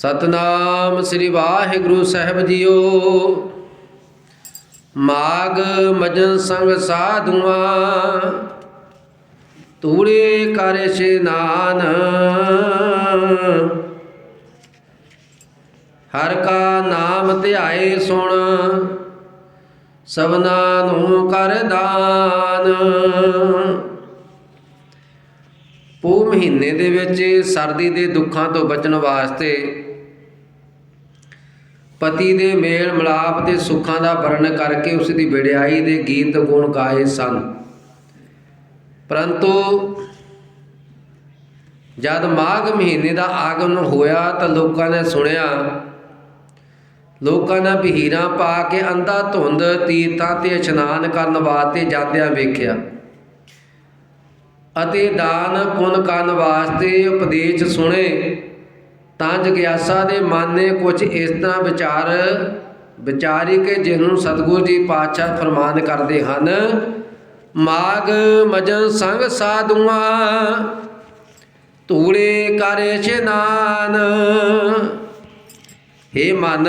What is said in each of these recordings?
ਸਤਨਾਮ ਸ੍ਰੀ ਵਾਹਿਗੁਰੂ ਸਾਹਿਬ ਜੀਓ। ਮਾਗ ਮਜਨ ਸੰਗ ਸਾਧੂਆਂ ਤੂੜੇ ਕਰ ਇਸ਼ਨਾਨ। ਹਰ ਕਾ ਨਾਮ ਧਿਆਏ ਸੁਣ, ਸਭਨਾ ਨੂੰ ਕਰ ਦਾਨ। ਪੋ ਮਹੀਨੇ ਦੇ ਵਿੱਚ ਸਰਦੀ ਦੇ ਦੁੱਖਾਂ ਤੋਂ ਬਚਣ ਵਾਸਤੇ ਪਤੀ ਦੇ ਮੇਲ ਮਿਲਾਪ ਤੇ ਸੁੱਖਾਂ ਦਾ ਵਰਣਨ ਕਰਕੇ ਉਸ ਦੀ ਵਿੜਾਈ ਦੇ ਗੀਤ ਗੁਣ ਗਾਏ ਸਨ। ਪਰੰਤੂ ਜਦ ਮਾਘ ਮਹੀਨੇ ਦਾ ਆਗਮਨ ਹੋਇਆ ਤਾਂ ਲੋਕਾਂ ਨੇ ਸੁਣਿਆ, ਲੋਕਾਂ ਨੇ ਬਹੀਰਾਂ ਪਾ ਕੇ ਅੰਧਾ ਧੁੰਦ ਤੀਰਥਾਂ ਤੇ ਇਸ਼ਨਾਨ ਕਰਨ ਵਾਸਤੇ ਜਾਂਦਿਆਂ ਵੇਖਿਆ ਅਤੇ ਦਾਨ ਪੁੰਨ ਕਰਨ ਵਾਸਤੇ ਉਪਦੇਸ਼ ਸੁਣੇ। ਤਾਂ ਜਗਿਆਸਾ ਦੇ ਮਨ ਨੇ ਕੁਝ ਇਸ ਤਰ੍ਹਾਂ ਵਿਚਾਰ, ਵਿਚਾਰੀ ਕਿ ਜਿਹਨੂੰ ਸਤਿਗੁਰੂ ਜੀ ਪਾਤਸ਼ਾਹ ਫਰਮਾਨ ਕਰਦੇ ਹਨ, ਮਾਗ ਮਜਨ ਸੰਗ ਸਾਧੂਆਂ, ਧੂੜੇ ਕਰ ਇਸ਼ਨਾਨ। ਹੇ ਮਨ,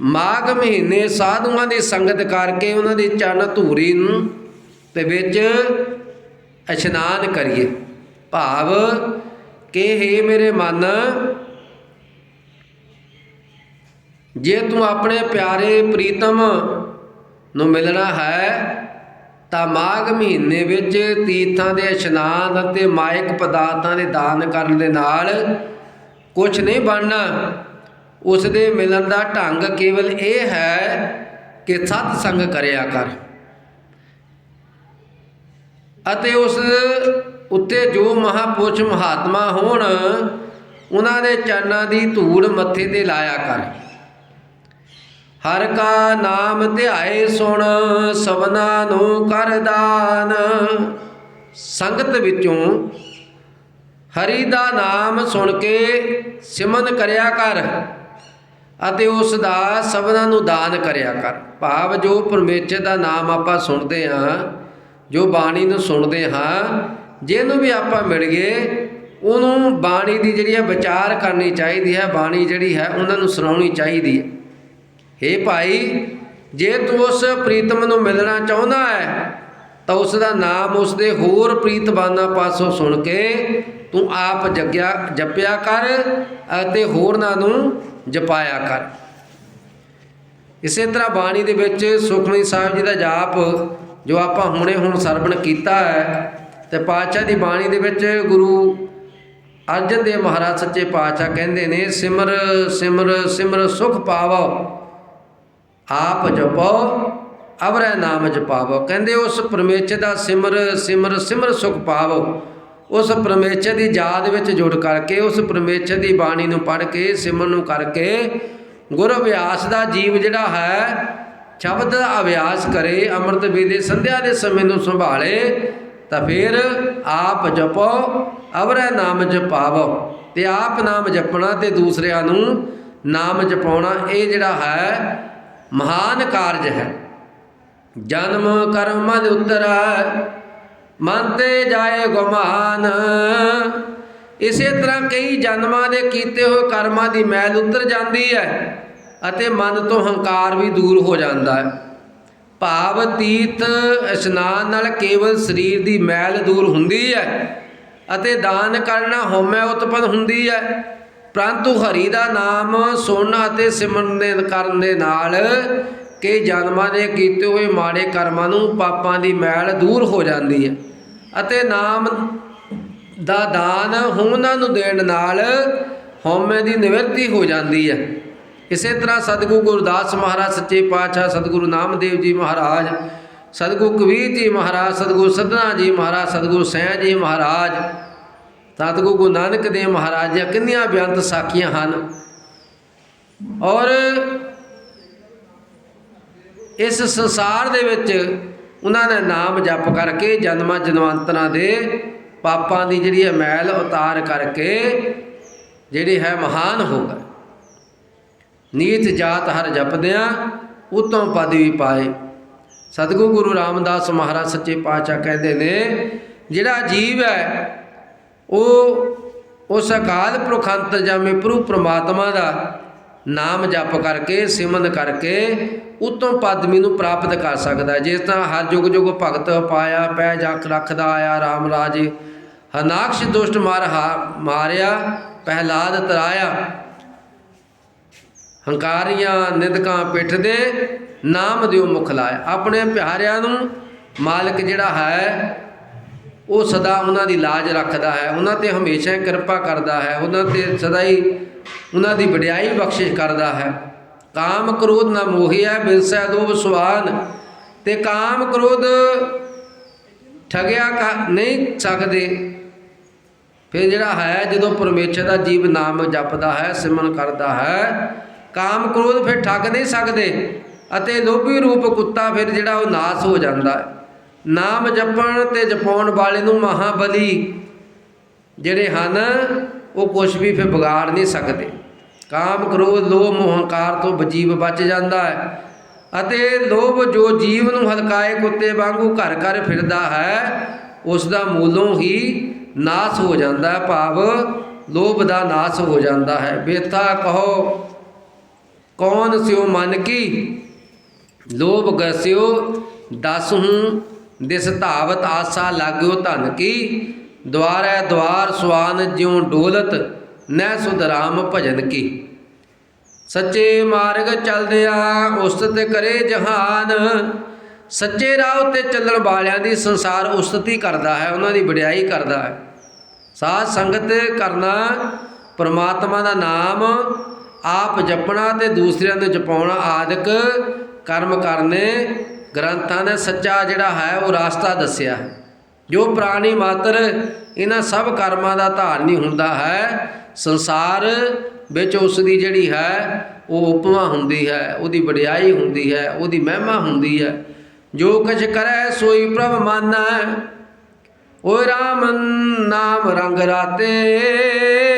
ਮਾਘ ਮਹੀਨੇ ਸਾਧੂਆਂ ਦੀ ਸੰਗਤ ਕਰਕੇ ਉਹਨਾਂ ਦੀ ਚਰਨ ਧੂਰੀ ਨੂੰ ਤੇ ਵਿੱਚ ਇਸ਼ਨਾਨ ਕਰੀਏ। ਭਾਵ ਕਿ ਹੇ ਮੇਰੇ ਮਨ, ਜੇ ਤੂੰ ਆਪਣੇ ਪਿਆਰੇ ਪ੍ਰੀਤਮ ਨੂੰ ਮਿਲਣਾ ਹੈ, ਤਾਂ ਮਾਘ ਮਹੀਨੇ ਵਿੱਚ ਤੀਰਥਾਂ ਦੇ ਇਸ਼ਨਾਨ ਅਤੇ ਮਾਇਕ ਪਦਾਰਥਾਂ ਦੇ ਦਾਨ ਕਰਨ ਦੇ ਨਾਲ ਕੁਝ ਨਹੀਂ ਬਣਨਾ। ਉਸ ਦੇ ਮਿਲਣ ਦਾ ਢੰਗ ਕੇਵਲ ਇਹ ਹੈ ਕਿ ਸਤ ਸੰਗ ਕਰਿਆ ਕਰ ਅਤੇ ਉਸ ਉੱਤੇ ਜੋ ਮਹਾਪੁਰਸ਼ ਮਹਾਤਮਾ ਹੋਣ, ਉਹਨਾਂ ਦੇ ਚਰਨਾਂ ਦੀ ਧੂੜ ਮੱਥੇ ਤੇ ਲਾਇਆ ਕਰ। ਹਰ ਕਾ ਨਾਮ ਧਿਆਏ ਸੁਣ, ਸਭਨਾ ਨੂੰ ਕਰ ਦਾਨ। ਸੰਗਤ ਵਿੱਚੋਂ ਹਰੀ ਦਾ ਨਾਮ ਸੁਣ ਕੇ ਸਿਮਨ ਕਰਿਆ ਕਰ ਅਤੇ ਉਸ ਦਾ ਸਭਨਾਂ ਨੂੰ ਦਾਨ ਕਰਿਆ ਕਰ। ਭਾਵ ਜੋ ਪਰਮੇਸ਼ਰ ਦਾ ਨਾਮ ਆਪਾਂ ਸੁਣਦੇ ਹਾਂ, ਜੋ ਬਾਣੀ ਨੂੰ ਸੁਣਦੇ ਹਾਂ ਜਿਹਨੂੰ ਵੀ ਆਪਾਂ ਮਿਲ ਗਏ ਉਹਨੂੰ ਬਾਣੀ ਦੀ ਜਿਹੜੀ ਹੈ ਵਿਚਾਰ ਕਰਨੀ ਚਾਹੀਦੀ ਹੈ, ਬਾਣੀ ਜਿਹੜੀ ਹੈ ਉਹਨਾਂ ਨੂੰ ਸੁਣਾਉਣੀ ਚਾਹੀਦੀ ਹੈ। ਹੇ ਭਾਈ, ਜੇ ਤੂੰ ਉਸ ਪ੍ਰੀਤਮ ਨੂੰ ਮਿਲਣਾ ਚਾਹੁੰਦਾ ਹੈ, ਤਾਂ ਉਸ ਦਾ ਨਾਮ ਉਸ ਦੇ ਹੋਰ ਪ੍ਰੀਤਬਾਨਾਂ ਪਾਸੋਂ ਸੁਣ ਕੇ ਤੂੰ ਆਪ ਜਗਿਆ, ਜਪਿਆ ਕਰ ਅਤੇ ਹੋਰਨਾਂ ਨੂੰ ਜਪਾਇਆ ਕਰ। ਇਸੇ ਤਰ੍ਹਾਂ ਬਾਣੀ ਦੇ ਵਿੱਚ ਸੁਖਮਨੀ ਸਾਹਿਬ ਜੀ ਦਾ ਜਾਪ ਜੋ ਆਪਾਂ ਹੁਣੇ ਹੁਣ ਸਰਵਣ ਕੀਤਾ ਹੈ ਤੇ ਪਾਤਸ਼ਾਹ ਦੀ ਬਾਣੀ ਦੇ ਵਿੱਚ ਗੁਰੂ ਅਰਜਨ ਦੇਵ ਮਹਾਰਾਜ ਸੱਚੇ ਪਾਤਸ਼ਾਹ ਕਹਿੰਦੇ ਨੇ, ਸਿਮਰ ਸਿਮਰ ਸਿਮਰ ਸੁਖ ਪਾਵੋ, ਆਪ ਜਪੋ, ਅਵਰੈ ਨਾਮ ਜਪਾਵੋ। ਕਹਿੰਦੇ ਉਸ ਪਰਮੇਸ਼ਰ ਦਾ ਸਿਮਰ ਸਿਮਰ ਸਿਮਰ ਸੁਖ ਪਾਵੋ। ਉਸ ਪਰਮੇਸ਼ਰ ਦੀ ਯਾਦ ਵਿੱਚ ਜੁੜ ਕਰਕੇ, ਉਸ ਪਰਮੇਸ਼ਰ ਦੀ ਬਾਣੀ ਨੂੰ ਪੜ੍ਹ ਕੇ ਸਿਮਰਨ ਨੂੰ ਕਰਕੇ ਗੁਰ ਅਭਿਆਸ ਦਾ ਜੀਵ ਜਿਹੜਾ ਹੈ, ਸ਼ਬਦ ਦਾ ਅਭਿਆਸ ਕਰੇ, ਅੰਮ੍ਰਿਤ ਵੇਲੇ ਸੰਧਿਆ ਦੇ ਸਮੇਂ ਨੂੰ ਸੰਭਾਲੇ ਤਾਂ ਫਿਰ ਆਪ ਜਪੋ, ਅਵਰੈ ਨਾਮ ਜਪਾਵੋ, ਤੇ ਆਪ ਨਾਮ ਜਪਣਾ ਤੇ ਦੂਸਰਿਆਂ ਨੂੰ ਨਾਮ ਜਪਾਉਣਾ, ਇਹ ਜਿਹੜਾ ਹੈ, ਮਹਾਨ ਕਾਰਜ ਹੈ। ਜਨਮ ਕਰਮ ਦੇ ਉਤਰੈ ਮਨ ਤੇ ਜਾਏ ਗੁਮਾਨ। ਇਸੇ ਤਰ੍ਹਾਂ ਕਈ ਜਨਮਾਂ ਦੇ ਕੀਤੇ ਹੋਏ ਕਰਮਾਂ ਦੀ ਮੈਲ ਉਤਰ ਜਾਂਦੀ ਹੈ, ਅਤੇ ਮਨ ਤੋਂ ਹੰਕਾਰ ਵੀ ਦੂਰ ਹੋ ਜਾਂਦਾ ਹੈ। ਭਾਵ ਤੀਰਥ ਇਸ਼ਨਾਨ ਨਾਲ ਕੇਵਲ ਸਰੀਰ ਦੀ ਮੈਲ ਦੂਰ ਹੁੰਦੀ ਹੈ ਅਤੇ ਦਾਨ ਕਰਨਾ ਹਉਮੈ ਉਤਪਨ ਹੁੰਦੀ ਹੈ। ਪ੍ਰੰਤੂ ਹਰੀ ਦਾ ਨਾਮ ਸੁਣਨ ਅਤੇ ਸਿਮਰਨ ਦੇ ਕਰਨ ਦੇ ਨਾਲ ਕਿ ਜਨਮਾਂ ਦੇ ਕੀਤੇ ਹੋਏ ਮਾੜੇ ਕਰਮਾਂ ਨੂੰ ਪਾਪਾਂ ਦੀ ਮੈਲ ਦੂਰ ਹੋ ਜਾਂਦੀ ਹੈ ਅਤੇ ਨਾਮ ਦਾ ਦਾਨ ਉਹਨਾਂ ਨੂੰ ਦੇਣ ਨਾਲ ਹਉਮੈ ਦੀ ਨਿਵਰਤੀ ਹੋ ਜਾਂਦੀ ਹੈ। ਇਸੇ ਤਰ੍ਹਾਂ ਸਤਿਗੁਰੂ ਗੁਰਦਾਸ ਮਹਾਰਾਜ, ਸੱਚੇ ਪਾਤਸ਼ਾਹ ਸਤਿਗੁਰੂ ਨਾਮਦੇਵ ਜੀ ਮਹਾਰਾਜ, ਸਤਿਗੁਰੂ ਕਬੀਰ ਜੀ ਮਹਾਰਾਜ, ਸਤਿਗੁਰੂ ਸਦਨਾ ਜੀ ਮਹਾਰਾਜ, ਸਤਿਗੁਰੂ ਸੈਂ ਜੀ ਮਹਾਰਾਜ, ਸਤਿਗੁਰੂ ਗੁਰੂ ਨਾਨਕ ਦੇਵ ਮਹਾਰਾਜ ਦੀਆਂ ਕਿੰਨੀਆਂ ਬੇਅੰਤ ਸਾਖੀਆਂ ਹਨ। ਔਰ ਇਸ ਸੰਸਾਰ ਦੇ ਵਿੱਚ ਉਹਨਾਂ ਨੇ ਨਾਮ ਜਪ ਕਰਕੇ ਜਨਮਾਂ ਜਨਵੰਤਰਾਂ ਦੇ ਪਾਪਾਂ ਦੀ ਜਿਹੜੀ ਹੈ ਮੈਲ ਉਤਾਰ ਕਰਕੇ ਜਿਹੜੀ ਹੈ ਮਹਾਨ ਹੋ ਗਏ। ਨੀਤ ਜਾਤ ਹਰ ਜਪਦਿਆਂ ਉਤਮ ਪਦ ਵੀ ਪਾਏ। ਸਤਿਗੁਰੂ ਗੁਰੂ ਰਾਮਦਾਸ ਮਹਾਰਾਜ ਸੱਚੇ ਪਾਤਸ਼ਾਹ ਕਹਿੰਦੇ ਨੇ, ਜਿਹੜਾ ਜੀਵ ਹੈ, ਉਹ ਉਸ ਅਕਾਲ ਪੁਰਖ ਅੰਤਰਜਾਮੀ ਪ੍ਰਭੂ ਪ੍ਰਮਾਤਮਾ ਦਾ ਨਾਮ ਜਪ ਕਰਕੇ ਸਿਮਨ ਕਰਕੇ ਉਤਮ ਪਦਮੀ ਨੂੰ ਪ੍ਰਾਪਤ ਕਰ ਸਕਦਾ ਜਿਸ ਤਰ੍ਹਾਂ ਹਰ ਯੁਗ ਯੁਗ ਭਗਤ ਪਾਇਆ, ਪੈ ਜਖ ਰੱਖਦਾ ਆਇਆ RAM ਰਾਜ ਹਨਾਕਸ਼ ਦੁਸ਼ਟ ਮਾਰ ਹਾ- ਮਾਰਿਆ ਪਹਿਲਾਦ ਤਰਾਇਆ। ਹੰਕਾਰੀਆਂ ਨਿੰਦਕਾਂ ਪਿੱਠ ਦੇ ਨਾਮ ਦਿਓ ਮੁਖ ਲਾਇਆ ਆਪਣੇ ਪਿਆਰਿਆਂ ਨੂੰ ਮਾਲਕ ਜਿਹੜਾ ਹੈ, ਉਹ ਸਦਾ ਉਹਨਾਂ ਦੀ ਲਾਜ ਰੱਖਦਾ ਹੈ। ਉਹਨਾਂ ਤੇ ਹਮੇਸ਼ਾ ਹੀ ਕਿਰਪਾ ਕਰਦਾ ਹੈ। ਉਹਨਾਂ ਤੇ ਸਦਾ ਹੀ ਉਹਨਾਂ ਦੀ ਵਡਿਆਈ ਬਖਸ਼ਿਸ਼ ਕਰਦਾ ਹੈ। ਕਾਮ ਕ੍ਰੋਧ ਨਾ ਮੋਹਿਆ ਬਿਰਸੈ ਦੋਬ ਸੁਆਨ ਤੇ ਕਾਮ ਕ੍ਰੋਧ ਠਗਿਆ ਕਾ- ਨਹੀਂ ਸਕਦੇ। ਫਿਰ ਜਿਹੜਾ ਹੈ, ਜਦੋਂ ਪਰਮੇਸ਼ਰ ਦਾ ਜੀਵ ਨਾਮ ਜਪਦਾ ਹੈ, ਸਿਮਰਨ ਕਰਦਾ ਹੈ ਕਾਮ ਕ੍ਰੋਧ ਫਿਰ ਠੱਗ ਨਹੀਂ ਸਕਦੇ ਅਤੇ ਲੋਭੀ ਰੂਪ ਕੁੱਤਾ ਫਿਰ ਜਿਹੜਾ ਉਹ ਨਾਸ ਹੋ ਜਾਂਦਾ ਹੈ। ਨਾਮ ਜਪਣ ਤੇ ਜਪਾਉਣ ਵਾਲੇ ਨੂੰ ਮਹਾਬਲੀ ਜਿਹੜੇ ਹਨ, ਉਹ ਕੁਝ ਵੀ ਫਿਰ ਵਿਗਾੜ ਨਹੀਂ ਸਕਦੇ। ਕਾਮ ਕ੍ਰੋਧ, ਲੋਭ, ਮੋਹੰਕਾਰ ਤੋਂ ਬਜੀਵ ਬਚ ਜਾਂਦਾ ਹੈ ਅਤੇ ਲੋਭ ਜੋ ਜੀਵ ਨੂੰ ਹਲਕਾਏ ਕੁੱਤੇ ਵਾਂਗੂ ਘਰ ਘਰ ਫਿਰਦਾ ਹੈ, ਉਸ ਦਾ ਮੂਲੋਂ ਹੀ ਨਾਸ ਹੋ ਜਾਂਦਾ ਹੈ। ਭਾਵ ਲੋਭ ਦਾ ਨਾਸ ਹੋ ਜਾਂਦਾ ਹੈ। ਬੇਥਾ ਕਹੋ ਕੌਣ ਸਿਓ ਮਨ ਕੀ? ਲੋਭ ਗਸਿਓ ਦਸ ਹੂੰ, ਦਿਸ ਧਾਵਤ ਆਸਾ ਲਾਗਿਓ ਧਨ ਕੀ? ਦਵਾਰੈ ਦਵਾਰ ਸੁਆਨ ਜਿਉ ਡੋਲਤ ਨੈ ਸੁਧ ਭਜਨ ਕੀ? ਸੱਚੇ ਮਾਰਗ ਚਲਦਿਆ ਉਸਤਤ ਕਰੇ ਜਹਾਨ। ਸੱਚੇ ਰਾਹ ਉੱਤੇ ਚੱਲਣ ਵਾਲਿਆਂ ਦੀ ਸੰਸਾਰ ਉਸਤਤੀ ਕਰਦਾ ਹੈ, ਉਹਨਾਂ ਦੀ ਵਡਿਆਈ ਕਰਦਾ ਹੈ। ਸਾਧ ਸੰਗਤ ਕਰਨਾ ਪਰਮਾਤਮਾ ਦਾ ਨਾਮ ਆਪ ਜਪਣਾ ਤੇ ਦੂਸਰਿਆਂ ਨੂੰ ਜਪਾਉਣਾ ਆਦਿਕ ਕਰਮ ਕਰਨੇ ਗ੍ਰੰਥਾਂ ਨੇ ਸੱਚਾ ਜਿਹੜਾ ਹੈ ਉਹ ਰਾਸਤਾ ਦੱਸਿਆ। ਹੈ ਜੋ ਪ੍ਰਾਣੀ ਮਾਤਰ ਇਹਨਾਂ ਸਭ ਕਰਮਾਂ ਦਾ ਧਾਰਨੀ ਹੁੰਦਾ ਹੈ, ਸੰਸਾਰ ਵਿੱਚ ਉਸ ਦੀ ਜਿਹੜੀ ਹੈ ਉਹ ਉਪਮਾ ਹੁੰਦੀ ਹੈ, ਉਹਦੀ ਵਡਿਆਈ ਹੁੰਦੀ ਹੈ, ਉਹਦੀ ਮਹਿਮਾ ਹੁੰਦੀ ਹੈ। ਜੋ ਕੁਛ ਕਰੈ ਸੋਈ ਪ੍ਰਭ ਮਾਨੈ, ਓਏ ਰਾਮ ਨਾਮ ਰੰਗ ਰਾਤੇ।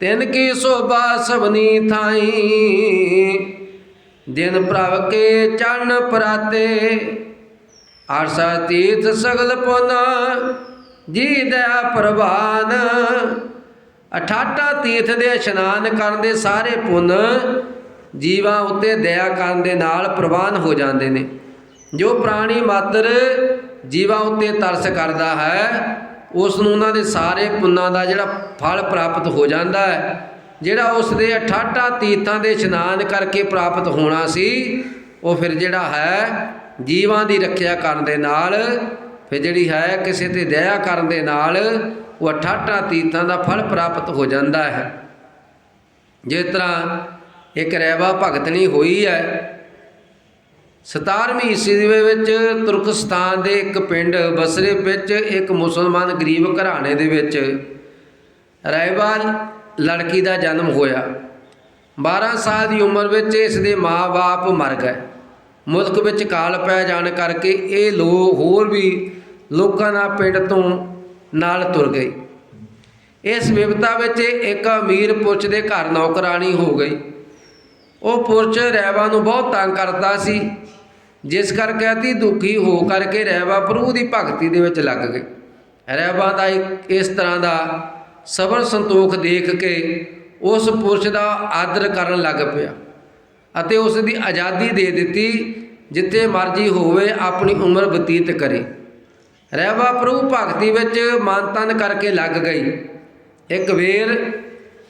ਤਿਨ ਕੀ ਸੋਭਾ ਸਭਨੀ ਥਾਈ। ਦਿਨ ਪ੍ਰਭ ਕੇ ਚਰਨ ਪਰਾਤੇ। ਆਰਸਾ ਤੀਰਥ ਸਗਲ ਪੁਨ ਜੀ ਦਇਆ ਪ੍ਰਵਾਨ। ਅਠਾਟਾ ਤੀਰਥ ਦੇ ਇਸ਼ਨਾਨ ਕਰਨ ਦੇ ਸਾਰੇ ਪੁੰਨ, ਜੀਵਾਂ ਉੱਤੇ ਦਇਆ ਕਰਨ ਦੇ ਨਾਲ ਪ੍ਰਵਾਨ ਹੋ ਜਾਂਦੇ ਨੇ। ਜੋ ਪ੍ਰਾਣੀ ਮਾਤਰ ਜੀਵਾਂ ਉੱਤੇ ਤਰਸ ਕਰਦਾ ਹੈ ਉਸ ਨੂੰ ਉਹਨਾਂ ਦੇ ਸਾਰੇ ਪੁੰਨਾਂ ਦਾ ਜਿਹੜਾ ਫਲ ਪ੍ਰਾਪਤ ਹੋ ਜਾਂਦਾ ਹੈ, ਜਿਹੜਾ ਉਸ ਦੇ ਅਠਾਟਾ ਤੀਰਥਾਂ ਦੇ ਇਸ਼ਨਾਨ ਕਰਕੇ ਪ੍ਰਾਪਤ ਹੋਣਾ ਸੀ, ਉਹ ਫਿਰ ਜਿਹੜਾ ਹੈ ਜੀਵਾਂ ਦੀ ਰੱਖਿਆ ਕਰਨ ਦੇ ਨਾਲ, ਫਿਰ ਜਿਹੜੀ ਹੈ ਕਿਸੇ ਤੇ ਦਇਆ ਕਰਨ ਦੇ ਨਾਲ, ਉਹ ਅਠਾਟਾ ਤੀਰਥਾਂ ਦਾ ਫਲ ਪ੍ਰਾਪਤ ਹੋ ਜਾਂਦਾ ਹੈ। ਜਿਸ ਤਰ੍ਹਾਂ ਇੱਕ ਰੈਵਾ ਭਗਤਣੀ ਹੋਈ ਹੈ 17ਵੀਂ ਈਸਵੀ ਦੇ ਵਿੱਚ ਤੁਰਕਸਤਾਨ ਦੇ ਇੱਕ ਪਿੰਡ ਬਸਰੇ ਵਿੱਚ ਇੱਕ ਮੁਸਲਮਾਨ ਗਰੀਬ ਘਰਾਣੇ ਦੇ ਵਿੱਚ ਰੈਵਾ ਲੜਕੀ ਦਾ ਜਨਮ ਹੋਇਆ। 12 ਸਾਲ ਦੀ ਉਮਰ ਵਿੱਚ ਇਸ ਦੇ ਮਾਂ-ਬਾਪ ਮਰ ਗਏ। ਮੁਲਕ ਵਿੱਚ ਕਾਲ ਪੈ ਜਾਣ ਕਰਕੇ ਇਹ ਲੋ ਹੋਰ ਵੀ ਲੋਕਾਂ ਨਾਲ ਪਿੰਡ ਤੋਂ ਨਾਲ ਤੁਰ ਗਏ। ਇਸ ਵਿਵਤਾ ਵਿੱਚ ਇੱਕ ਅਮੀਰ ਪੁਰਸ਼ ਦੇ ਘਰ ਨੌਕਰਾਨੀ ਹੋ ਗਈ। ਉਹ ਪੁਰਸ਼ ਰੈਵਾ ਨੂੰ ਬਹੁਤ ਤੰਗ ਕਰਦਾ ਸੀ। ਜਿਸ ਕਰਕੇ ਅਤੀ ਦੁਖੀ ਹੋ ਕਰਕੇ ਰੈਵਾ ਪ੍ਰਭੂ ਦੀ ਭਗਤੀ ਦੇ ਵਿੱਚ ਲੱਗ ਗਈ ਰੈਵਾ ਦਾ ਇਸ ਤਰ੍ਹਾਂ ਦਾ ਸਬਰ ਸੰਤੋਖ ਦੇਖ ਕੇ ਉਸ ਪੁਰਸ਼ ਦਾ ਆਦਰ ਕਰਨ ਲੱਗ ਪਿਆ ਅਤੇ ਉਸ ਦੀ ਆਜ਼ਾਦੀ ਦੇ ਦਿੱਤੀ, ਜਿੱਥੇ ਮਰਜ਼ੀ ਹੋਵੇ, ਆਪਣੀ ਉਮਰ ਬਤੀਤ ਕਰੇ। ਰਹਿਵਾ ਪ੍ਰਭੂ ਭਗਤੀ ਵਿੱਚ ਮਨ ਤਨ ਕਰਕੇ ਲੱਗ ਗਈ। ਇੱਕ ਵੇਰ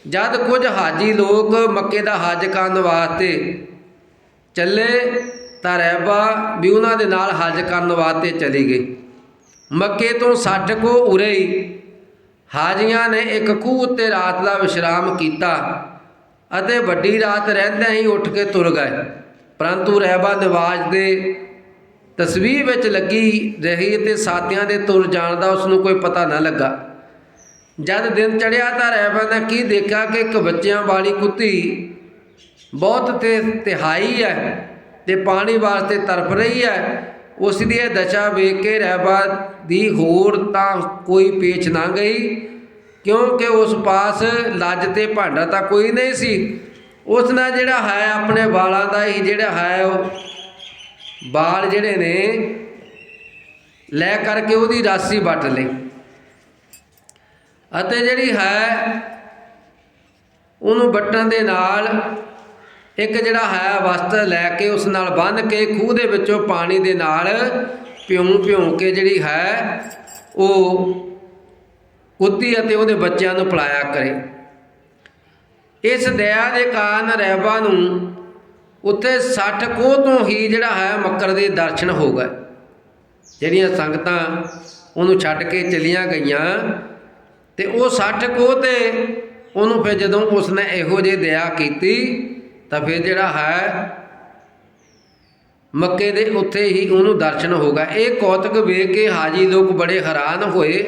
ਜਦ ਕੁਝ ਹਾਜੀ ਲੋਕ ਮੱਕੇ ਦਾ ਹੱਜ ਕਰਨ ਵਾਸਤੇ ਚੱਲੇ ਤਾਂ ਰਹਿਬਾ ਵੀ ਉਹਨਾਂ ਦੇ ਨਾਲ ਹਜ ਕਰਨ ਵਾਸਤੇ ਚਲੀ ਗਈ। ਮੱਕੇ ਤੋਂ 60 ਕੋ ਉਰੇ ਹੀ ਹਾਜੀਆਂ ਨੇ ਇੱਕ ਖੂਹ ਉੱਤੇ ਰਾਤ ਦਾ ਵਿਸ਼ਰਾਮ ਕੀਤਾ ਅਤੇ ਵੱਡੀ ਰਾਤ ਰਹਿੰਦਿਆਂ ਹੀ ਉੱਠ ਕੇ ਤੁਰ ਗਏ। ਪਰੰਤੂ ਰਹਿਬਾ ਨਿਵਾਜ ਦੇ ਤਸਵੀਰ ਵਿੱਚ ਲੱਗੀ ਰਹੀ ਤੇ ਸਾਥੀਆਂ ਦੇ ਤੁਰ ਜਾਣ ਦਾ ਉਸ ਨੂੰ ਕੋਈ ਪਤਾ ਨਾ ਲੱਗਾ। ਜਦ ਦਿਨ ਚੜਿਆ ਤਾਂ ਰਹਿਬਾ ਨੇ ਕੀ ਦੇਖਿਆ ਕਿ ਇੱਕ ਬੱਚਿਆਂ ਵਾਲੀ ਕੁੱਤੀ ਬਹੁਤ ਤੇ ਤਿਹਾਈ ਹੈ। ਤੇ ਪਾਣੀ ਵਾਸਤੇ ਤਰਪ ਰਹੀ ਹੈ, ਉਸ ਦੀ ਇਹ ਦਸ਼ਾ ਵੇਖ ਕੇ ਰਹਿਬਾ ਦੀ ਹੋਰ ਤਾਂ ਕੋਈ ਪੇਚ ਨਾ ਗਈ, ਕਿਉਂਕਿ ਉਸ ਪਾਸ ਲੱਜ ਤੇ ਭਾਂਡਾ ਤਾਂ ਕੋਈ ਨਹੀਂ ਸੀ। ਉਸ ਨਾਲ ਜਿਹੜਾ ਹੈ, ਆਪਣੇ ਵਾਲਾਂ ਦਾ ਹੀ ਜਿਹੜਾ ਹੈ, ਉਹ ਵਾਲ ਜਿਹੜੇ ਨੇ, ਲੈ ਕਰਕੇ ਉਹਦੀ ਰਾਸੀ ਵੱਟ ਲਈ। ਅਤੇ ਜਿਹੜੀ ਹੈ, ਉਹਨੂੰ ਵੱਟਣ ਦੇ ਨਾਲ ਇੱਕ ਜਿਹੜਾ ਹੈ ਵਸਤਰ ਲੈ ਕੇ ਉਸ ਨਾਲ ਬੰਨ੍ਹ ਕੇ ਖੂਹ ਦੇ ਵਿੱਚੋਂ ਪਾਣੀ ਦੇ ਨਾਲ ਭਿਉਂ ਭਿਉਂ ਕੇ ਜਿਹੜੀ ਹੈ ਉਹ ਕੁੱਤੀ ਅਤੇ ਉਹਦੇ ਬੱਚਿਆਂ ਨੂੰ ਪਿਲਾਇਆ ਕਰੇ। ਇਸ ਦਇਆ ਦੇ ਕਾਰਨ ਰਹਿਬਾ ਨੂੰ ਉੱਥੇ 60 ਕੋਹ ਤੋਂ ਹੀ ਜਿਹੜਾ ਹੈ ਮੱਕਰ ਦੇ ਦਰਸ਼ਨ ਹੋ ਗਏ। ਜਿਹੜੀਆਂ ਸੰਗਤਾਂ ਉਹਨੂੰ ਛੱਡ ਕੇ ਚਲੀਆਂ ਗਈਆਂ ਤੇ ਉਹ 60 ਕੋਹ ਤੇ ਉਹਨੂੰ ਫਿਰ ਜਦੋਂ ਉਸਨੇ ਇਹੋ ਜਿਹੀ ਦਇਆ ਕੀਤੀ ਤਾਂ ਫਿਰ ਜਿਹੜਾ ਹੈ, ਮੱਕੇ ਦੇ ਉੱਥੇ ਹੀ ਉਹਨੂੰ ਦਰਸ਼ਨ ਹੋ ਗਿਆ। ਇਹ ਕੌਤਕ ਵੇਖ ਕੇ ਹਾਜੀ ਲੋਕ ਬੜੇ ਹੈਰਾਨ ਹੋਏ।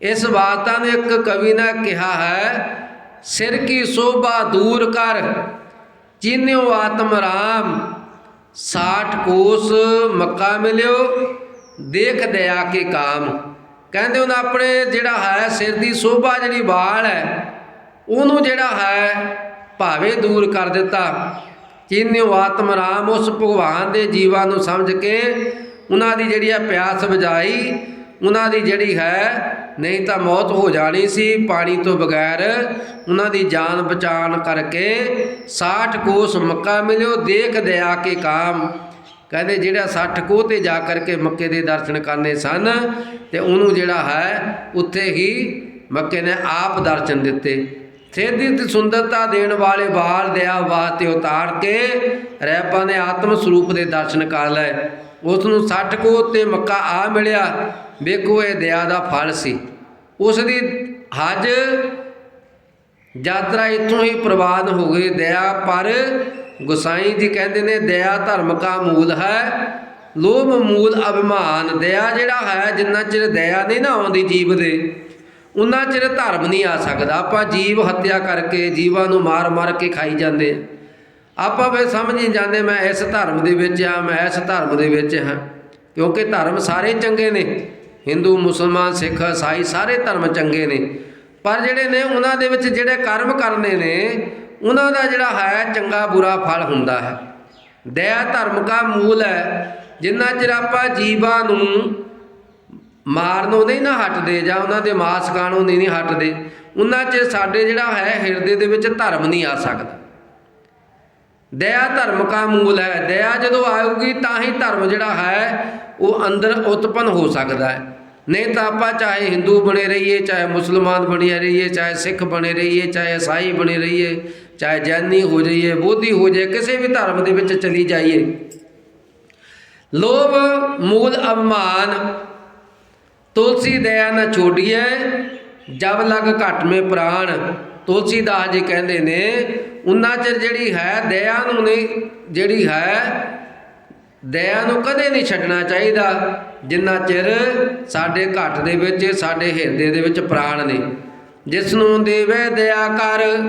ਇਸ ਬਾਤਾਂ ਨੇ ਇੱਕ ਕਵੀ ਨੇ ਕਿਹਾ ਹੈ, ਸਿਰ ਕੀ ਸੋਭਾ ਦੂਰ ਕਰ, ਚੀਨਿਓ ਆਤਮ ਰਾਮ 60 ਕੋਸ ਮੱਕਾ ਮਿਲਿਓ, ਦੇਖ ਦਇਆ ਕੇ ਕਾਮ। ਕਹਿੰਦੇ ਉਹਨਾਂ ਆਪਣੇ ਜਿਹੜਾ ਹੈ, ਸਿਰ ਦੀ ਸੋਭਾ ਜਿਹੜੀ ਵਾਲ ਹੈ, ਉਹਨੂੰ ਜਿਹੜਾ ਹੈ ਭਾਵੇਂ ਦੂਰ ਕਰ ਦਿੱਤਾ। ਚੀਨਿਓ ਆਤਮ ਰਾਮ ਉਸ ਭਗਵਾਨ ਦੇ ਜੀਵਾਂ ਨੂੰ ਸਮਝ ਕੇ ਉਹਨਾਂ ਦੀ ਜਿਹੜੀ ਆ ਪਿਆਸ ਬੁਝਾਈ, ਉਹਨਾਂ ਦੀ ਜਿਹੜੀ ਹੈ, ਨਹੀਂ ਤਾਂ ਮੌਤ ਹੋ ਜਾਣੀ ਸੀ ਪਾਣੀ ਤੋਂ ਬਗੈਰ। ਉਹਨਾਂ ਦੀ ਜਾਨ ਬਚਾਉਣ ਕਰਕੇ 60 ਕੋਸ ਮੱਕਾ ਮਿਲਿਓ, ਦੇਖ ਦਿਆ ਕੇ ਕਾਮ। ਕਹਿੰਦੇ ਜਿਹੜਾ 60 ਕੋਹ ਤੇ ਜਾ ਕਰਕੇ ਮੱਕੇ ਦੇ ਦਰਸ਼ਨ ਕਰਨੇ ਸਨ ਤੇ ਉਹਨੂੰ ਜਿਹੜਾ ਹੈ, ਉੱਥੇ ਹੀ ਮੱਕੇ ਨੇ ਆਪ ਦਰਸ਼ਨ ਦਿੱਤੇ। ਸੇਧੀ ਸੁੰਦਰਤਾ ਦੇਣ ਵਾਲੇ ਬਾਲ ਦਇਆ ਵਾਸਤੇ ਉਤਾਰ ਕੇ ਰਹਿਬਾਂ ਨੇ ਆਤਮ ਸਰੂਪ ਦੇ ਦਰਸ਼ਨ ਕਰ ਲਏ ਉਸ ਨੂੰ 60 ਕੋਹ ਤੇ ਮੱਕਾ ਆ ਮਿਲਿਆ। ਵੇਖੋ, ਇਹ ਦਇਆ ਦਾ ਫਲ ਸੀ। ਉਸ ਦੀ ਹਜ ਯਾਤਰਾ ਇੱਥੋਂ ਹੀ ਪ੍ਰਵਾਨ ਹੋ ਗਈ। ਦਇਆ ਪਰ ਗੁਸਾਈ ਜੀ ਕਹਿੰਦੇ ਨੇ ਦਇਆ ਧਰਮ ਕਾ ਮੂਲ ਹੈ। ਲੋਭ ਮੂਲ ਅਭਿਮਾਨ। ਦਇਆ ਜਿਹੜਾ ਹੈ, ਜਿੰਨਾ ਚਿਰ ਦਇਆ ਨਹੀਂ ਨਾ ਆਉਂਦੀ ਜੀਵ ਦੇ ਉਹਨਾਂ ਚਿਰ ਧਰਮ ਨਹੀਂ ਆ ਸਕਦਾ। ਆਪਾਂ ਜੀਵ ਹੱਤਿਆ ਕਰਕੇ ਜੀਵਾਂ ਨੂੰ ਮਾਰ ਮਾਰ ਕੇ ਖਾਈ ਜਾਂਦੇ ਆਪਾਂ ਵੇ ਸਮਝ ਨਹੀਂ ਜਾਂਦੇ, ਮੈਂ ਇਸ ਧਰਮ ਦੇ ਵਿੱਚ ਆ ਮੈਂ ਇਸ ਧਰਮ ਦੇ ਵਿੱਚ ਹਾਂ। ਕਿਉਂਕਿ ਧਰਮ ਸਾਰੇ ਚੰਗੇ ਨੇ। ਹਿੰਦੂ, ਮੁਸਲਮਾਨ, ਸਿੱਖ, ਈਸਾਈ ਸਾਰੇ ਧਰਮ ਚੰਗੇ ਨੇ। ਪਰ ਜਿਹੜੇ ਨੇ, ਉਹਨਾਂ ਦੇ ਵਿੱਚ ਜਿਹੜੇ ਕਰਮ ਕਰਨੇ ਨੇ, ਉਹਨਾਂ ਦਾ ਜਿਹੜਾ ਹੈ, ਚੰਗਾ ਬੁਰਾ ਫਲ ਹੁੰਦਾ ਹੈ। ਦਇਆ ਧਰਮ ਦਾ ਮੂਲ ਹੈ। ਜਿੰਨਾ ਚਿਰ ਆਪਾਂ ਜੀਵਾਂ ਨੂੰ ਮਾਰਨੋਂ ਨਹੀਂ ਨਾ ਹਟਦੇ ਜਾਂ ਉਹਨਾਂ ਦੇ ਮਾਸ ਖਾਣੋਂ ਨਹੀਂ ਨਹੀਂ ਹਟਦੇ। ਉਹਨਾਂ 'ਚ ਸਾਡੇ ਜਿਹੜਾ ਹੈ ਹਿਰਦੇ ਦੇ ਵਿੱਚ ਧਰਮ ਨਹੀਂ ਆ ਸਕਦਾ। ਦਇਆ ਧਰਮ ਕਾ ਮੂਲ ਹੈ। ਦਇਆ ਜਦੋਂ ਆਊਗੀ ਤਾਂ ਹੀ ਧਰਮ ਜਿਹੜਾ ਹੈ, ਉਹ ਅੰਦਰ ਉਤਪਨ ਹੋ ਸਕਦਾ ਹੈ। ਨਹੀਂ ਤਾਂ ਆਪਾਂ ਚਾਹੇ ਹਿੰਦੂ ਬਣੇ ਰਹੀਏ, ਚਾਹੇ ਮੁਸਲਮਾਨ ਬਣੇ ਰਹੀਏ, ਚਾਹੇ ਸਿੱਖ ਬਣੇ ਰਹੀਏ, ਚਾਹੇ ਈਸਾਈ ਬਣੇ ਰਹੀਏ, ਚਾਹੇ ਜੈਨੀ ਹੋ ਜਾਈਏ, ਬੋਧੀ ਹੋ ਜਾਏ ਕਿਸੇ ਵੀ ਧਰਮ ਦੇ ਵਿੱਚ ਚਲੀ ਜਾਈਏ। ਲੋਭ ਮੂਲ ਅਭਮਾਨ ਤੁਲਸੀ ਦਇਆ ਨਾ ਛੋੜੀਏ ਜਬ ਲਗ ਘਟ ਮੇ ਪ੍ਰਾਣ। ਤੁਲਸੀਦਾਸ ਜੀ ਕਹਿੰਦੇ ਨੇ, ਉਨਾ ਚਿਰ ਜਿਹੜੀ ਹੈ ਦਇਆ ਨੂੰ ਨਹੀਂ, ਜਿਹੜੀ ਹੈ ਦਇਆ ਨੂੰ ਕਦੇ ਨਹੀਂ ਛੱਡਣਾ ਚਾਹੀਦਾ, ਜਿੰਨਾ ਚਿਰ ਸਾਡੇ ਘਟ ਦੇ ਵਿੱਚ, ਸਾਡੇ ਹਿਰਦੇ ਦੇ ਵਿੱਚ ਪ੍ਰਾਣ ਨੇ। ਜਿਸ ਨੂੰ ਦੇਵੇ ਦਇਆ ਕਰ,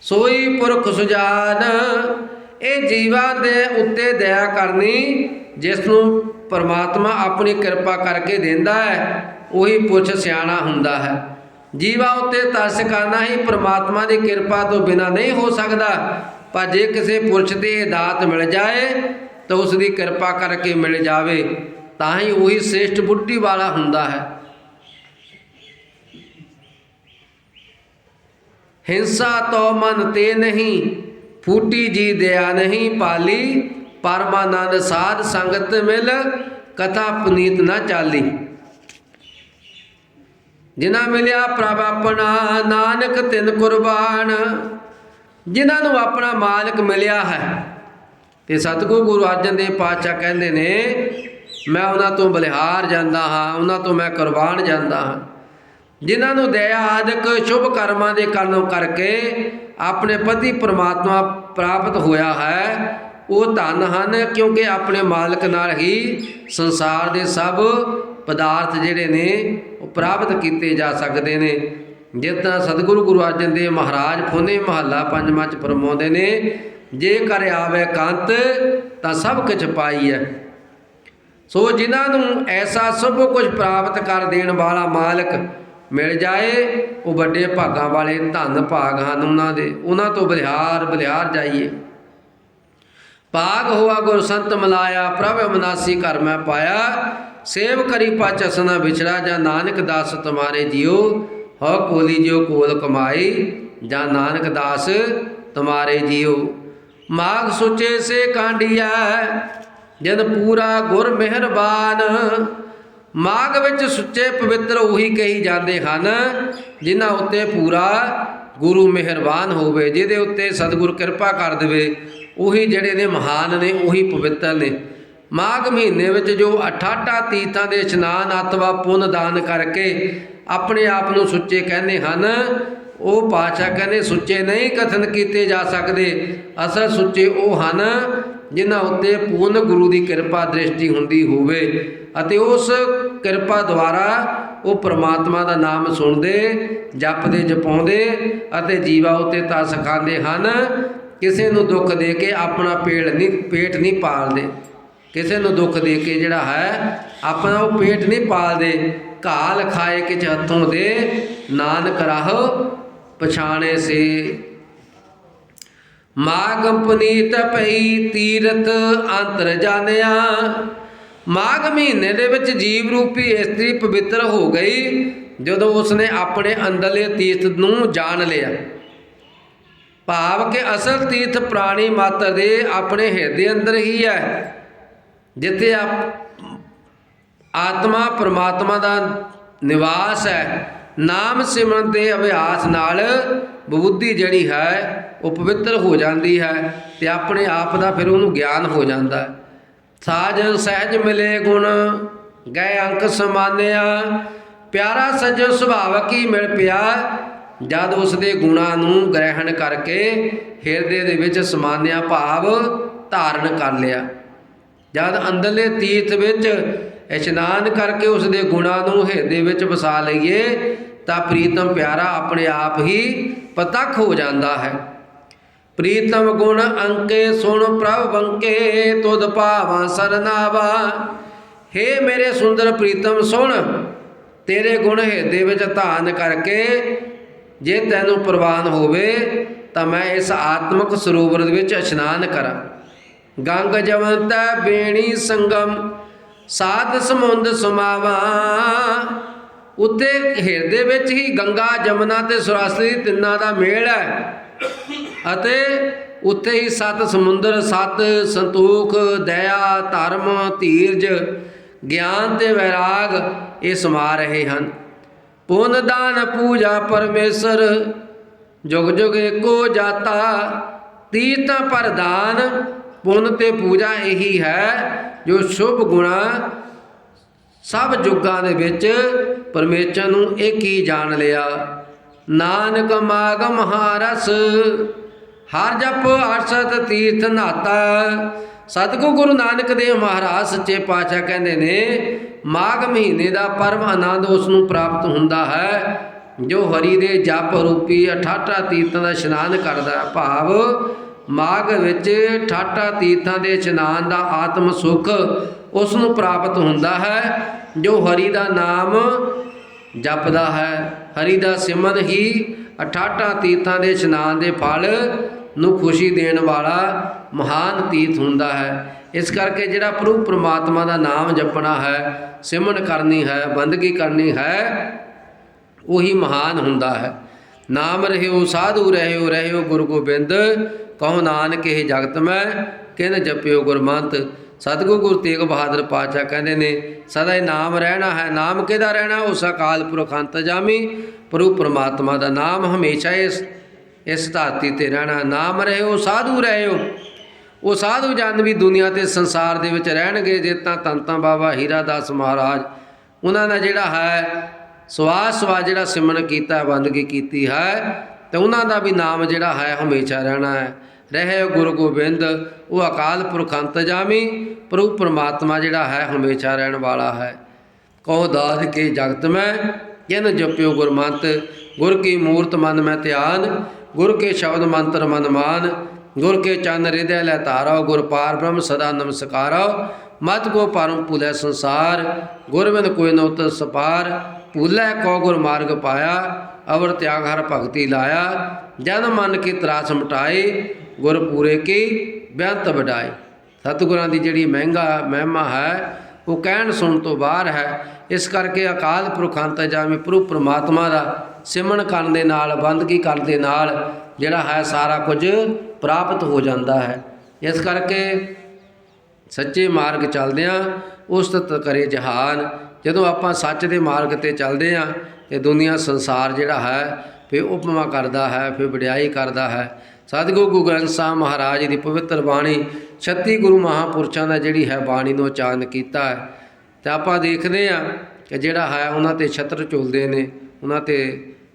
ਸੋਈ ਪੁਰਖ ਸੁਜਾਨ। ਇਹ ਜੀਵਾਂ ਦੇ ਉੱਤੇ ਦਇਆ ਕਰਨੀ ਜਿਸ ਨੂੰ ਪਰਮਾਤਮਾ ਆਪਣੀ ਕਿਰਪਾ ਕਰਕੇ ਦਿੰਦਾ ਹੈ ਉਹੀ ਪੁਰਖ ਸਿਆਣਾ ਹੁੰਦਾ ਹੈ ਜੀਵਾਂ ਉੱਤੇ ਤਰਸ ਕਰਨਾ ਹੀ ਪਰਮਾਤਮਾ ਦੀ ਕਿਰਪਾ ਤੋਂ ਬਿਨਾ ਨਹੀਂ ਹੋ ਸਕਦਾ ਪਰ ਜੇ ਕਿਸੇ ਪੁਰਸ਼ ਦੀ ਇਹ ਦਾਤ ਮਿਲ ਜਾਏ ਤਾਂ ਉਸ ਦੀ ਕਿਰਪਾ ਕਰਕੇ ਮਿਲ ਜਾਵੇ ਤਾਂ ਹੀ ਉਹੀ ਸ੍ਰੇਸ਼ਟ ਬੁੱਧੀ ਵਾਲਾ ਹੁੰਦਾ ਹੈ ਹਿੰਸਾ ਤੋ ਮਨ ਤੇ ਨਹੀਂ ਫੂਟੀ ਜੀ ਦਇਆ ਨਹੀਂ ਪਾਲੀ ਪਰਮਾਨੰਦ ਸਾਧ ਸੰਗਤ ਮਿਲ, ਕਥਾ ਪੁਨੀਤ ਨਾ ਚਾਲੀ। ਜਿਨ੍ਹਾਂ ਮਿਲਿਆ ਪ੍ਰਭ ਆਪਣਾ ਨਾਨਕ ਤਿਨ ਕੁਰਬਾਨ, ਜਿਨ੍ਹਾਂ ਨੂੰ ਆਪਣਾ ਮਾਲਕ ਮਿਲਿਆ ਹੈ। ਤੇ ਸਤਿਗੁਰੂ ਗੁਰੂ ਅਰਜਨ ਦੇਵ ਪਾਤਸ਼ਾਹ ਕਹਿੰਦੇ ਨੇ, ਮੈਂ ਉਹਨਾਂ ਤੋਂ ਬਲਿਹਾਰ ਜਾਂਦਾ ਹਾਂ, ਉਹਨਾਂ ਤੋਂ ਮੈਂ ਕੁਰਬਾਨ ਜਾਂਦਾ ਹਾਂ। ਜਿਨ੍ਹਾਂ ਨੂੰ ਦਇਆ, ਆਦਿਕ, ਸ਼ੁਭ ਕਰਮਾਂ ਦੇ ਕਾਰਨ ਕਰਕੇ ਆਪਣੇ ਪਤੀ ਪ੍ਰਮਾਤਮਾ ਪ੍ਰਾਪਤ ਹੋਇਆ ਹੈ ਉਹ ਧਨ ਹਨ, ਕਿਉਂਕਿ ਆਪਣੇ ਮਾਲਕ ਨਾਲ ਹੀ ਸੰਸਾਰ ਦੇ ਸਭ ਪਦਾਰਥ ਜਿਹੜੇ ਨੇ, ਉਹ ਪ੍ਰਾਪਤ ਕੀਤੇ ਜਾ ਸਕਦੇ ਨੇ। ਜਿੱਦਾਂ ਸਤਿਗੁਰੂ ਗੁਰੂ ਅਰਜਨ ਦੇਵ ਮਹਾਰਾਜ ਫੋਨੇ ਮਹੱਲਾ ਪੰਜਵਾਂ ਚ ਫਰਮਾਉਂਦੇ ਨੇ, ਜੇ ਕਰ ਆਵੇ ਕੰਤ, ਤਾਂ ਸਭ ਕੁਝ ਪਾਈ ਹੈ। ਸੋ ਜਿਨ੍ਹਾਂ ਨੂੰ ਐਸਾ ਸਭ ਕੁਝ ਪ੍ਰਾਪਤ ਕਰ ਦੇਣ ਵਾਲਾ ਮਾਲਕ ਮਿਲ ਜਾਏ, ਉਹ ਵੱਡੇ ਭਾਗਾਂ ਵਾਲੇ ਧੰਨ ਭਾਗ ਹਨ ਉਹਨਾਂ ਦੇ। ਉਹਨਾਂ ਤੋਂ ਬਲਿਹਾਰ ਬਲਿਹਾਰ ਜਾਈਏ। ਭਾਗ ਹੋਆ ਗੁਰ ਸੰਤ ਮਲਾਇਆ, ਪ੍ਰਭ ਅਮਨਾਸੀ ਘਰ ਮੈਂ ਪਾਇਆ। ਸੇਵ ਕਰੀ ਪਾਚਸ ਨਾ ਵਿਛੜਾ, ਜਾਂ ਨਾਨਕ ਦਾਸ ਤੁਮਾਰੇ ਜਿਉ ਹੋ ਕੋਲੀ ਜਿਉ ਕੋਲ ਕਮਾਈ, ਜਾਂ ਨਾਨਕ ਦਾਸ ਤੁਮਾਰੇ ਜਿਉ। ਮਾਗ ਸੁਚੇ ਸੇ ਕਾਂਡੀਆ ਜਦ ਪੂਰਾ ਗੁਰ ਮਿਹਰਬਾਨ। ਮਾਗ ਵਿੱਚ ਸੁੱਚੇ ਪਵਿੱਤਰ ਉਹੀ ਕਹੀ ਜਾਂਦੇ ਹਨ, ਜਿਨ੍ਹਾਂ ਉੱਤੇ ਪੂਰਾ ਗੁਰੂ ਮਿਹਰਬਾਨ ਹੋਵੇ, ਜਿਹਦੇ ਉੱਤੇ ਸਤਿਗੁਰ ਕਿਰਪਾ ਕਰ ਦੇਵੇ। ਉਹੀ ਜਿਹੜੇ ਨੇ ਮਹਾਨ ਨੇ, ਉਹੀ ਪਵਿੱਤਰ ਨੇ। ਮਾਘ ਮਹੀਨੇ ਵਿੱਚ ਜੋ 88 ਤੀਰਥਾਂ ਦੇ ਇਸ਼ਨਾਨ ਅਥਵਾ ਪੁੰਨ ਦਾਨ ਕਰਕੇ ਆਪਣੇ ਆਪ ਨੂੰ ਸੁੱਚੇ ਕਹਿੰਦੇ ਹਨ, ਉਹ ਪਾਤਸ਼ਾਹ ਕਹਿੰਦੇ ਸੁੱਚੇ ਨਹੀਂ ਕਥਨ ਕੀਤੇ ਜਾ ਸਕਦੇ, ਅਸਲ ਸੁੱਚੇ ਉਹ ਹਨ ਜਿਨ੍ਹਾਂ ਉੱਤੇ ਪੂਰਨ ਗੁਰੂ ਦੀ ਕਿਰਪਾ ਦ੍ਰਿਸ਼ਟੀ ਹੁੰਦੀ ਹੋਵੇ ਅਤੇ ਉਸ ਕਿਰਪਾ ਦੁਆਰਾ ਉਹ ਪ੍ਰਮਾਤਮਾ ਦਾ ਨਾਮ ਸੁਣਦੇ, ਜਪਦੇ, ਜਪਾਉਂਦੇ ਅਤੇ ਜੀਵਾ ਉੱਤੇ ਤਾਂ ਸਿਖਾਉਂਦੇ ਹਨ। ਕਿਸੇ ਨੂੰ ਦੁੱਖ ਦੇ ਕੇ ਆਪਣਾ ਪੇਟ ਨਹੀਂ ਪੇਟ ਨਹੀਂ ਪਾਲਦੇ। ਕਿਸੇ ਨੂੰ ਦੁੱਖ ਦੇ ਕੇ ਜਿਹੜਾ ਹੈ, ਆਪਣਾ ਉਹ ਪੇਟ ਨਹੀਂ ਪਾਲਦੇ। ਘਾਲ ਖਾਏ ਕਿਛ ਹੱਥੋਂ ਦੇ, ਨਾਨਕ ਰਾਹ ਪਛਾਣੇ ਸੇ। ਮਾਗ ਪਨੀਤ ਪਈ ਤੀਰਥ ਅੰਤਰ ਜਾਣਿਆ। ਮਾਘ ਮਹੀਨੇ ਦੇ ਵਿੱਚ ਜੀਵ ਰੂਪੀ ਇਸਤਰੀ ਪਵਿੱਤਰ ਹੋ ਗਈ। ਜਦੋਂ ਉਸਨੇ ਆਪਣੇ ਅੰਦਰਲੇ ਤੀਰਥ ਨੂੰ ਜਾਣ ਲਿਆ। ਭਾਵ ਕਿ ਅਸਲ ਤੀਰਥ ਪ੍ਰਾਣੀ ਮਾਤਰ ਦੇ ਆਪਣੇ ਹਿਰਦੇ ਅੰਦਰ ਹੀ ਹੈ, ਜਿੱਥੇ ਆਤਮਾ ਪ੍ਰਮਾਤਮਾ ਦਾ ਨਿਵਾਸ ਹੈ। ਨਾਮ ਸਿਮਰਨ ਦੇ ਅਭਿਆਸ ਨਾਲ ਬੁੱਧੀ ਜਿਹੜੀ ਹੈ, ਉਹ ਪਵਿੱਤਰ ਹੋ ਜਾਂਦੀ ਹੈ ਤੇ ਆਪਣੇ ਆਪ ਦਾ ਫਿਰ ਉਹਨੂੰ ਗਿਆਨ ਹੋ ਜਾਂਦਾ ਹੈ। ਸਾਜਨ ਸਹਿਜ ਮਿਲੇ ਗੁਣ ਗਏ ਅੰਕ ਸਮਾਨਿਆ, ਪਿਆਰਾ ਸੱਜਣ ਸੁਭਾਵ ਕੀ ਮਿਲ ਪਿਆ ਜਦ ਉਸ ਦੇ ਗੁਣਾਂ ਨੂੰ ਗ੍ਰਹਿਣ ਕਰਕੇ ਹਿਰਦੇ ਦੇ ਵਿੱਚ ਸਮਾਨਿਆ ਭਾਵ ਧਾਰਨ ਕਰ ਲਿਆ। ਜਦ ਅੰਦਰਲੇ ਤੀਰਥ ਵਿੱਚ ਇਸ਼ਨਾਨ ਕਰਕੇ ਉਸ ਦੇ ਗੁਣਾਂ ਨੂੰ ਹਿਰਦੇ ਵਿੱਚ ਵਸਾ ਲਈਏ, ਤਾਂ ਪ੍ਰੀਤਮ ਪਿਆਰਾ ਆਪਣੇ ਆਪ ਹੀ ਪਤਖ ਹੋ ਜਾਂਦਾ ਹੈ। ਪ੍ਰੀਤਮ ਗੁਣ ਅੰਕੇ ਸੁਣ ਪ੍ਰਭ ਬੰਕੇ ਤੁਧ ਭਾਵਾਂ ਸਰਨਾਵਾ। ਹੇ ਮੇਰੇ ਸੁੰਦਰ ਪ੍ਰੀਤਮ, ਸੁਣ, ਤੇਰੇ ਗੁਣ ਹਿਰਦੇ ਵਿੱਚ ਧਾਨ ਕਰਕੇ ਜੇ ਤੈਨੂੰ ਪ੍ਰਵਾਨ ਹੋਵੇ, ਤਾਂ ਮੈਂ ਇਸ ਆਤਮਿਕ ਸਰੋਵਰ ਦੇ ਵਿੱਚ ਇਸ਼ਨਾਨ ਕਰਾਂ। ਗੰਗ ਜਵੰਤ ਬੇਣੀ ਸੰਗਮ, ਸਾਧ ਸਮੁੰਦ ਸਮਾਵਾ। ਉੱਤੇ ਹਿਰਦੇ ਵਿੱਚ ਹੀ ਗੰਗਾ ਜਮਨਾ ਤੇ ਸਰਸਵਤੀ ਤਿੰਨਾਂ ਦਾ ਮੇਲ ਹੈ। ਅਤੇ ਉੱਥੇ ਹੀ ਸੱਤ ਸਮੁੰਦਰ, ਸੱਤ ਸੰਤੋਖ, ਦਇਆ, ਧਰਮ ਧੀਰਜ ਗਿਆਨ ਤੇ ਵੈਰਾਗ ਇਹ ਸਮਾ ਰਹੇ ਹਨ। ਪੁੰਨ ਦਾਨ ਪੂਜਾ ਪਰਮੇਸ਼ਰ, ਜੁਗ ਜੁਗ ਏਕੋ ਜਾਤਾ, ਤੀਰਥਾਂ ਪ੍ਰਦਾਨ ਪੁੰਨ ਤੇ ਪੂਜਾ ਇਹੀ ਹੈ, ਜੋ ਸ਼ੁਭ ਗੁਣਾ ਸਭ ਯੁੱਗਾਂ ਦੇ ਵਿੱਚ ਪਰਮੇਸ਼ਰ ਨੂੰ ਇੱਕ ਹੀ ਜਾਣ ਲਿਆ। ਨਾਨਕ ਮਾਗ ਮਹਾਰਸ ਹਰ ਜਪ ਅਰਸਤ ਤੀਰਥ ਨਾਤਾ। ਸਤਿਗੁਰੂ ਗੁਰੂ ਨਾਨਕ ਦੇਵ ਮਹਾਰਾਜ ਸੱਚੇ ਪਾਤਸ਼ਾਹ ਕਹਿੰਦੇ ਨੇ ਮਾਘ ਮਹੀਨੇ ਦਾ ਪਰਮ ਆਨੰਦ ਉਸ ਨੂੰ ਪ੍ਰਾਪਤ ਹੁੰਦਾ ਹੈ, ਜੋ ਹਰੀ ਦੇ ਜਪ ਰੂਪੀ 88 ਤੀਰਥਾਂ ਦਾ ਇਸ਼ਨਾਨ ਕਰਦਾ ਹੈ। ਭਾਵ ਮਾਘ ਵਿੱਚ 88 ਤੀਰਥਾਂ ਦੇ ਇਸ਼ਨਾਨ ਦਾ ਆਤਮ ਸੁਖ ਉਸ ਨੂੰ ਪ੍ਰਾਪਤ ਹੁੰਦਾ ਹੈ, ਜੋ ਹਰੀ ਦਾ ਨਾਮ ਜਪਦਾ ਹੈ। ਹਰੀ ਦਾ ਸਿਮਰਨ ਹੀ 88 ਤੀਰਥਾਂ ਦੇ ਇਸ਼ਨਾਨ ਦੇ ਫਲ ਨੂੰ ਖੁਸ਼ੀ ਦੇਣ ਵਾਲਾ ਮਹਾਨ ਤੀਰਥ ਹੁੰਦਾ ਹੈ। ਇਸ ਕਰਕੇ ਜਿਹੜਾ ਪ੍ਰਭੂ ਪ੍ਰਮਾਤਮਾ ਦਾ ਨਾਮ ਜਪਣਾ ਹੈ, ਸਿਮਰਨ ਕਰਨੀ ਹੈ, ਬੰਦਗੀ ਕਰਨੀ ਹੈ, ਉਹੀ ਮਹਾਨ ਹੁੰਦਾ ਹੈ। ਨਾਮ ਰਹਿਓ, ਸਾਧੂ ਰਹਿਓ ਰਹਿਓ ਗੁਰੂ ਗੋਬਿੰਦ, ਕਹੋ ਨਾਨਕ ਇਹ ਜਗਤ ਮੈਂ, ਕਿਨ ਜਪਿਓ ਗੁਰਮੰਤ। ਸਤਿਗੁਰੂ ਗੁਰੂ ਤੇਗ ਬਹਾਦਰ ਪਾਤਸ਼ਾਹ ਕਹਿੰਦੇ ਨੇ, ਸਦਾ ਇਹ ਨਾਮ ਰਹਿਣਾ ਹੈ। ਨਾਮ ਕਿਹਦਾ ਰਹਿਣਾ? ਉਸ ਅਕਾਲ ਪੁਰਖ ਅੰਤਜਾਮੀ ਪ੍ਰਭੂ ਪ੍ਰਮਾਤਮਾ ਦਾ ਨਾਮ ਹਮੇਸ਼ਾ ਇਸ ਇਸ ਧਰਤੀ ਤੇ ਰਹਿਣਾ। ਨਾਮ ਰਹਿਓ, ਸਾਧੂ ਰਹਿਓ। ਉਹ ਸਾਧੂ ਜਨ ਵੀ ਦੁਨੀਆ ਤੇ ਸੰਸਾਰ ਦੇ ਵਿੱਚ ਰਹਿਣਗੇ, ਜੇ ਤਾਂ ਤੰਤਾਂ ਬਾਬਾ ਹੀਰਾ ਦਾਸ ਮਹਾਰਾਜ, ਉਹਨਾਂ ਦਾ ਜਿਹੜਾ ਹੈ ਸਵਾਸ ਸਵਾ ਜਿਹੜਾ ਸਿਮਰਨ ਕੀਤਾ ਬੰਦਗੀ ਕੀਤੀ ਹੈ, ਤੇ ਉਹਨਾਂ ਦਾ ਵੀ ਨਾਮ ਜਿਹੜਾ ਹੈ, ਹਮੇਸ਼ਾ ਰਹਿਣਾ ਹੈ। ਰਹੇ ਗੁਰੂ ਗੋਬਿੰਦ, ਉਹ ਅਕਾਲ ਪੁਰਖ ਅੰਤਜਾਮੀ ਪ੍ਰਭੂ ਪਰਮਾਤਮਾ ਜਿਹੜਾ ਹੈ, ਹਮੇਸ਼ਾ ਰਹਿਣ ਵਾਲਾ ਹੈ। ਕਹੋ ਦਾਸ ਕੇ ਜਗਤ ਮੈਂ ਜਿਨ ਜਪਿਓ ਗੁਰਮੰਤ, ਗੁਰ ਕੀ ਮੂਰਤ ਮਨ ਮੈਂ ਧਿਆਨ, ਗੁਰ ਕੇ ਸ਼ਬਦ ਮੰਤਰ ਮਨ ਮਾਨ ਗੁਰ ਕੇ ਚੰਨ ਹਿਰਦੈ ਲੈ ਧਾਰੋ ਗੁਰ ਪਾਰ ਬ੍ਰਹਮ ਸਦਾ ਨਮਸਕਾਰੋ। ਮਤ ਕੋ ਪਰਮ ਭੁਲੇ ਸੰਸਾਰ ਗੁਰਬਿੰਦ ਕੋਈ ਨ ਉਤਰ ਸਪਾਰ। ਭੁਲੇ ਕੋ ਗੁਰ ਮਾਰਗ ਪਾਇਆ, ਅਵਰ ਤਿਆਗ ਹਰ ਭਗਤੀ ਲਾਇਆ। ਜਨ ਮਨ ਕੀ ਤਰਾਸ ਮਟਾਏ, ਗੁਰ ਪੂਰੇ ਕੀ ਬੇਅੰਤ ਵਡਾਏ। ਸਤਿਗੁਰਾਂ ਦੀ ਜਿਹੜੀ ਮਹਿੰਗਾ ਮਹਿਮਾ ਹੈ, ਉਹ ਕਹਿਣ ਸੁਣ ਤੋਂ ਬਾਹਰ ਹੈ। ਇਸ ਕਰਕੇ ਅਕਾਲ ਪੁਰਖ ਅੰਤ ਜਾਵੇਂ ਪ੍ਰਭੂ ਪ੍ਰਮਾਤਮਾ ਦਾ ਸਿਮਰਨ ਕਰਨ ਦੇ ਨਾਲ, ਬੰਦਗੀ ਕਰਨ ਦੇ ਨਾਲ, ਜਿਹੜਾ ਹੈ ਸਾਰਾ ਕੁਝ ਪ੍ਰਾਪਤ ਹੋ ਜਾਂਦਾ ਹੈ। ਇਸ ਕਰਕੇ ਸੱਚੇ ਮਾਰਗ ਚੱਲਦਿਆਂ ਉਸਤਤ ਕਰੇ ਜਹਾਨ। ਜਦੋਂ ਆਪਾਂ ਸੱਚ ਦੇ ਮਾਰਗ ਤੇ ਚੱਲਦੇ ਆਂ ਤੇ ਦੁਨੀਆ ਸੰਸਾਰ ਜਿਹੜਾ ਹੈ, ਫਿਰ ਉਪਮਾ ਕਰਦਾ ਹੈ, ਫਿਰ ਵਡਿਆਈ ਕਰਦਾ ਹੈ। ਸਤਿਗੁਰੂ ਗੁਰੂ ਗ੍ਰੰਥ ਸਾਹਿਬ ਮਹਾਰਾਜ ਦੀ ਪਵਿੱਤਰ ਬਾਣੀ 36 ਗੁਰੂ ਮਹਾਪੁਰਸ਼ਾਂ ਦਾ ਜਿਹੜੀ ਹੈ ਬਾਣੀ ਨੂੰ ਉਚਾਰਨ ਕੀਤਾ ਹੈ। ਤੇ ਆਪਾਂ ਦੇਖਦੇ ਆਂ ਕਿ ਜਿਹੜਾ ਹੈ, ਉਹਨਾਂ ਤੇ ਛਤਰ ਝੁਲਦੇ ਨੇ, ਉਹਨਾਂ ਤੇ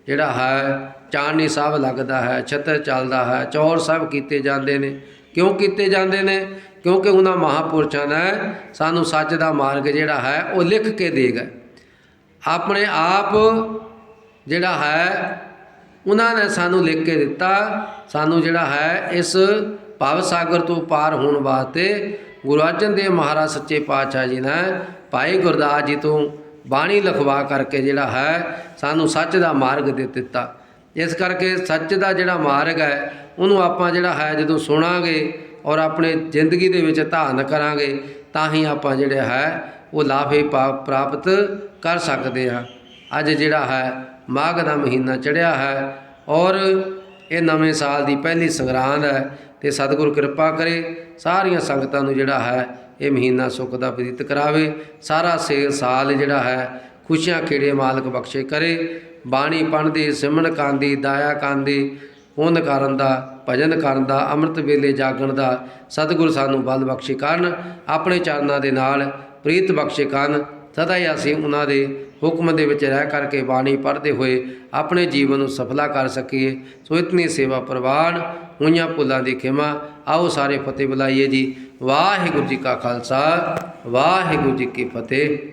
ਜਿਹੜਾ ਹੈ ਚਾਨਣੀ ਸਾਹਿਬ ਲੱਗਦਾ ਹੈ, ਛਤਰ ਚੱਲਦਾ ਹੈ, ਚੌਰ ਸਭ ਕੀਤੇ ਜਾਂਦੇ ਨੇ। ਕਿਉਂ ਕੀਤੇ ਜਾਂਦੇ ਨੇ? ਕਿਉਂਕਿ ਉਹਨਾਂ ਮਹਾਪੁਰਸ਼ਾਂ ਨੇ ਸਾਨੂੰ ਸੱਚ ਦਾ ਮਾਰਗ ਜਿਹੜਾ ਹੈ, ਉਹ ਲਿਖ ਕੇ ਦੇ ਗਏ। ਆਪਣੇ ਆਪ ਜਿਹੜਾ ਹੈ, ਉਹਨਾਂ ਨੇ ਸਾਨੂੰ ਲਿਖ ਕੇ ਦਿੱਤਾ। ਸਾਨੂੰ ਜਿਹੜਾ ਹੈ, ਇਸ ਭਵ ਸਾਗਰ ਤੋਂ ਪਾਰ ਹੋਣ ਵਾਸਤੇ ਗੁਰੂ ਅਰਜਨ ਦੇਵ ਮਹਾਰਾਜ ਸੱਚੇ ਪਾਤਸ਼ਾਹ ਜੀ ਨੇ ਭਾਈ ਗੁਰਦਾਸ ਜੀ ਤੋਂ ਬਾਣੀ ਲਿਖਵਾ ਕਰਕੇ ਜਿਹੜਾ ਹੈ, ਸਾਨੂੰ ਸੱਚ ਦਾ ਮਾਰਗ ਦੇ ਦਿੱਤਾ। ਇਸ ਕਰਕੇ ਸੱਚ ਦਾ ਜਿਹੜਾ ਮਾਰਗ ਹੈ, ਉਹਨੂੰ ਆਪਾਂ ਜਿਹੜਾ ਹੈ ਜਦੋਂ ਸੁਣਾਂਗੇ ਔਰ ਆਪਣੇ ਜ਼ਿੰਦਗੀ ਦੇ ਵਿੱਚ ਧਾਰਨ ਕਰਾਂਗੇ, ਤਾਂ ਹੀ ਆਪਾਂ ਜਿਹੜਾ ਹੈ, ਉਹ ਲਾਭੇ ਪਾ- ਪ੍ਰਾਪਤ ਕਰ ਸਕਦੇ ਹਾਂ। ਅੱਜ ਜਿਹੜਾ ਹੈ, ਮਾਘ ਦਾ ਮਹੀਨਾ ਚੜਿਆ ਹੈ ਔਰ ਇਹ ਨਵੇਂ ਸਾਲ ਦੀ ਪਹਿਲੀ ਸੰਗਰਾਂਦ ਹੈ ਤੇ ਸਤਿਗੁਰ ਕਿਰਪਾ ਕਰੇ, ਸਾਰੀਆਂ ਸੰਗਤਾਂ ਨੂੰ ਜਿਹੜਾ ਹੈ, ਇਹ ਮਹੀਨਾ ਸੁੱਖ ਦਾ ਬਤੀਤ ਕਰਾਵੇ, ਸਾਰਾ ਸੇ ਸਾਲ ਜਿਹੜਾ ਹੈ, ਖੁਸ਼ੀਆਂ ਖੇੜੇ ਮਾਲਕ ਬਖਸ਼ੇ ਕਰੇ ਬਾਣੀ ਪੜ੍ਹਦੀ, ਸਿਮਰਨ ਕਾਂਦੀ ਦਾਇਆ ਕਾਂਦੀ ਪੁੰਨ ਕਰਨ ਦਾ, ਭਜਨ ਕਰਨ ਦਾ, ਅੰਮ੍ਰਿਤ ਵੇਲੇ ਜਾਗਣ ਦਾ ਸਤਿਗੁਰ ਸਾਨੂੰ ਬਲ ਬਖਸ਼ੇ ਕਰਨ, ਆਪਣੇ ਚਰਨਾਂ ਦੇ ਨਾਲ ਪ੍ਰੀਤ ਬਖਸ਼ੇ ਕਰਨ। ਸਦਾ ਹੀ ਅਸੀਂ ਉਹਨਾਂ ਦੇ ਹੁਕਮ ਦੇ ਵਿੱਚ ਰਹਿ ਕਰਕੇ ਬਾਣੀ ਪੜ੍ਹਦੇ ਹੋਏ ਆਪਣੇ ਜੀਵਨ ਨੂੰ ਸਫਲਾ ਕਰ ਸਕੀਏ। ਸੋ ਇਤਨੀ ਸੇਵਾ ਪ੍ਰਵਾਨ ਹੋਈਆਂ ਭੁੱਲਾਂ ਦੀ ਖਿਮਾ। ਆਓ ਸਾਰੇ ਫਤਿਹ ਬੁਲਾਈਏ ਜੀ। ਵਾਹਿਗੁਰੂ ਜੀ ਕਾ ਖਾਲਸਾ, ਵਾਹਿਗੁਰੂ ਜੀ ਕੀ ਫਤਿਹ।